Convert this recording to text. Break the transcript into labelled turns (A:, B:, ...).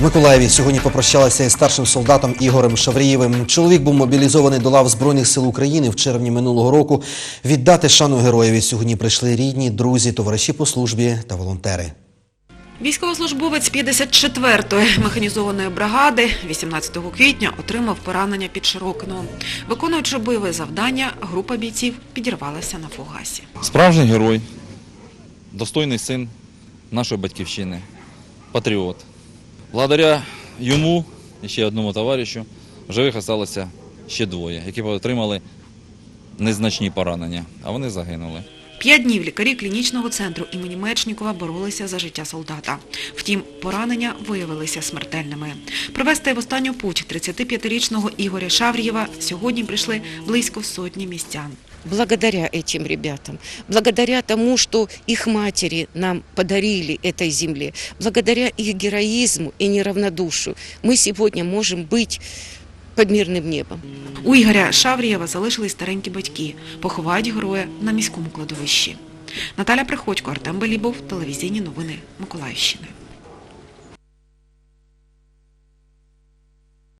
A: Миколаєві сьогодні попрощалися із старшим солдатом Ігорем Шаврієвим. Чоловік був мобілізований до лав Збройних сил України в червні минулого року. Віддати шану героєві сьогодні прийшли рідні, друзі, товариші по службі та волонтери.
B: Військовослужбовець 54-ї механізованої бригади 18 квітня отримав поранення під Широкином. Виконуючи бойове завдання, група бійців підірвалася на фугасі.
C: Справжній герой, достойний син нашої батьківщини, патріот. Благодаря йому і ще одному товаришу в живих залишилося ще двоє, які отримали незначні поранення, а вони загинули.
B: П'ять днів лікарі клінічного центру імені Мечнікова боролися за життя солдата. Втім, поранення виявилися смертельними. Провести в останню путь 35-річного Ігоря Шаврієва сьогодні прийшли близько сотні містян.
D: благодаря этим ребятам, благодаря тому, что их матери нам подарили этой земле, благодаря их героизму и неравнодушию, мы сегодня можем быть под мирним небом.
B: У Ігоря Шаврієва залишились старенькі батьки. Поховають героя на міському кладовищі. Наталя Приходько, Артем Белібов, телевізійні новини Миколаївщини.